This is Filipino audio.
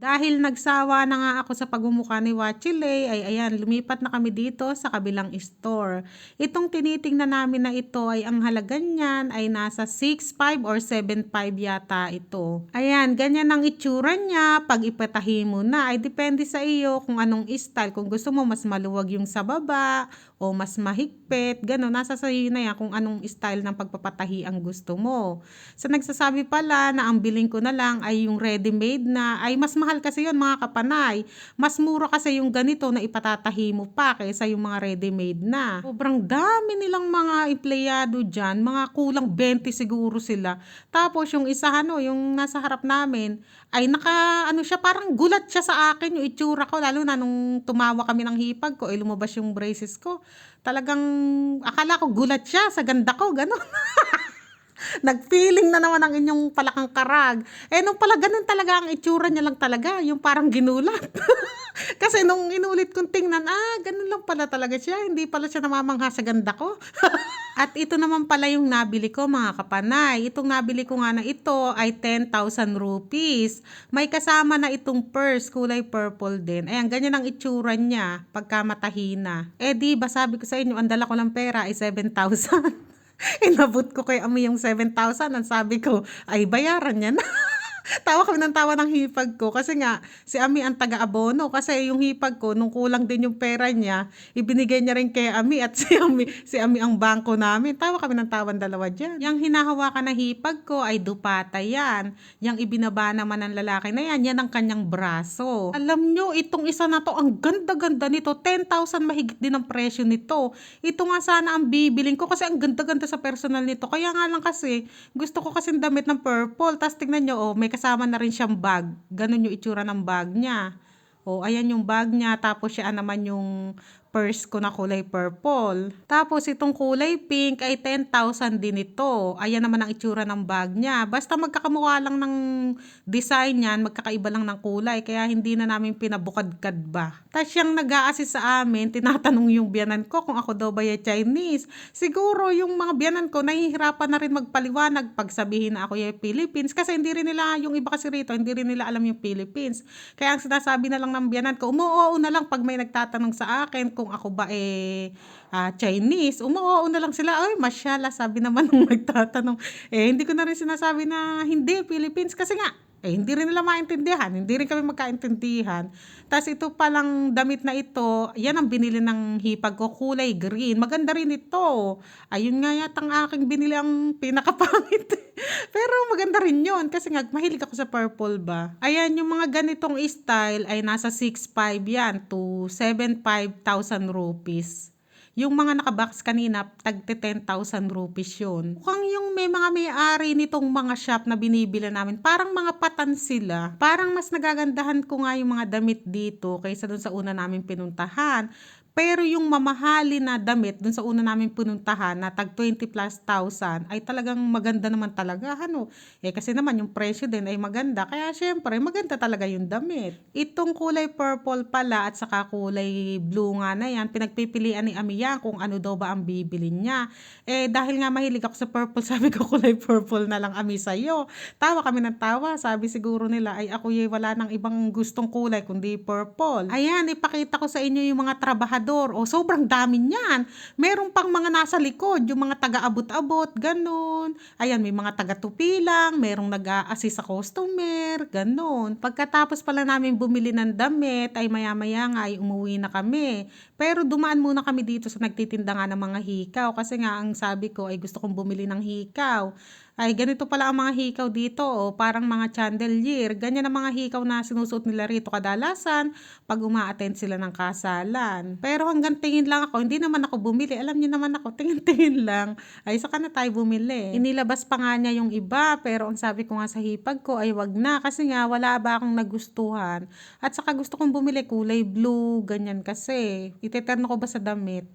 Dahil nagsawa na nga ako sa pagmumukha ni Wachile, ay ayan, lumipat na kami dito sa kabilang store. Itong tinitingnan namin na ito ay ang halaga niyan ay nasa 6.5 or 7.5 yata ito. Ayan, ganyan ang itsura niya. Pag ipatahi mo na, ay depende sa iyo kung anong style. Kung gusto mo mas maluwag yung sa baba o mas mahigpit, gano'n. Nasa sa iyo na yan kung anong style ng pagpapatahi ang gusto mo. So nagsasabi pala na ang biling ko na lang ay yung ready-made na ay mas mahal kasi yun mga kapanay. Mas mura kasi yung ganito na ipatatahi mo pa kaysa yung mga ready-made na. Sobrang dami nilang mga empleyado dyan, mga kulang 20 siguro sila. Tapos yung isa ano, yung nasa harap namin, ay naka ano siya, parang gulat siya sa akin yung itsura ko. Lalo na nung tumawa kami ng hipag ko, ay lumabas yung braces ko. Talagang akala ko gulat siya sa ganda ko, gano'n. Nag-feeling na naman ang inyong palakang karag. Eh, nung pala ganun talaga ang itsura niya lang talaga, yung parang ginulat. Kasi nung inulit kong tingnan, ah, ganun lang pala talaga siya. Hindi pala siya namamangha sa ganda ko. At ito naman pala yung nabili ko mga kapanay. Itong nabili ko nga na ito ay 10,000 rupees. May kasama na itong purse, kulay purple din. Ayan, ganyan ang itsura niya pagka matahina. Eh di ba sabi ko sa inyo, ang dala ko ng pera ay 7,000. Inabot ko kay Ami yung 7,000. Ang sabi ko, ay bayaran niya na. tawa kami ng tawa ng hipag ko. Kasi nga si Ami ang taga-abono. Kasi yung hipag ko nung kulang din yung pera niya ibinigay niya rin kay Ami at si Ami si Ami ang bangko namin. Tawa kami ng tawan dalawa diyan yung hinahawakan na hipag ko ay dupata yan. Yung ibinaba naman ng lalaki na yan yan ang kanyang braso. Alam nyo itong isa na to ang ganda-ganda nito. 10,000 mahigit din ang presyo nito. Ito nga sana ang bibiling ko kasi ang ganda-ganda sa personal nito. Kaya nga lang kasi gusto ko kasi damit ng purple. Tapos tignan nyo oh may kasama na rin siyang bag. Ganun yung itsura ng bag niya. O, ayan yung bag niya. Tapos siya naman yung purse ko na kulay purple. Tapos itong kulay pink ay 10,000 din ito. Ayan naman ang itsura ng bag niya. Basta magkakamukha lang ng design niyan, magkakaiba lang ng kulay. Kaya hindi na namin pinabukadkad ba. Tapos siyang nag sa amin, tinatanong yung biyanan ko kung ako daw ba yung Chinese. Siguro yung mga biyanan ko, nahihirapan na rin magpaliwanag pag sabihin na ako yung Philippines. Kasi hindi rin nila, yung iba kasi rito, hindi rin nila alam yung Philippines. Kaya ang sinasabi na lang ng biyanan ko, umuoo na lang pag may nagtatanong sa akin kung ako ba eh uh, Chinese. Umuoo na lang sila, ay masyala, sabi naman ng nagtatanong. Eh, hindi ko na rin sinasabi na hindi, Philippines. Kasi nga, eh, hindi rin nila maintindihan. Hindi rin kami magkaintindihan. Tapos ito palang damit na ito, yan ang binili ng hipag ko, kulay green. Maganda rin ito. Ayun nga yata ang aking binili ang pinakapangit. Pero maganda rin yon kasi nga mahilig ako sa purple ba. Ayan, yung mga ganitong style ay nasa 6.5 yan to 7.5,000 rupees. Yung mga nakabox kanina, tagte 10,000 rupees yun. Mukhang yung may mga may-ari nitong mga shop na binibila namin, parang mga patan sila. Parang mas nagagandahan ko nga yung mga damit dito kaysa dun sa una namin pinuntahan. Pero yung mamahali na damit dun sa una namin pinuntahan na tag 20 plus thousand ay talagang maganda naman talaga ano. Eh kasi naman yung presyo din ay maganda kaya syempre maganda talaga yung damit. Itong kulay purple pala at saka kulay blue nga na yan pinagpipilian ni Amiya kung ano daw ba ang bibili niya. Eh dahil nga mahilig ako sa purple sabi ko kulay purple na lang Ami sa'yo. Tawa kami ng tawa sabi siguro nila ay ako yung wala nang ibang gustong kulay kundi purple. Ayan ipakita ko sa inyo yung mga trabahador trabahador. O, sobrang dami niyan. Meron pang mga nasa likod, yung mga taga-abot-abot, ganun. Ayan, may mga taga-tupi lang, merong nag-a-assist sa customer, ganun. Pagkatapos pala namin bumili ng damit, ay maya-maya nga ay umuwi na kami. Pero dumaan muna kami dito sa nagtitinda nga ng mga hikaw kasi nga ang sabi ko ay gusto kong bumili ng hikaw. Ay, ganito pala ang mga hikaw dito, o, parang mga chandelier. Ganyan ang mga hikaw na sinusuot nila rito kadalasan pag uma-attend sila ng kasalan. Pero hanggang tingin lang ako, hindi naman ako bumili. Alam niyo naman ako, tingin-tingin lang. Ay, saka na tayo bumili. Inilabas pa nga niya yung iba, pero ang sabi ko nga sa hipag ko ay wag na kasi nga wala ba akong nagustuhan. At saka gusto kong bumili kulay blue, ganyan kasi. Iteterno ko ba sa damit?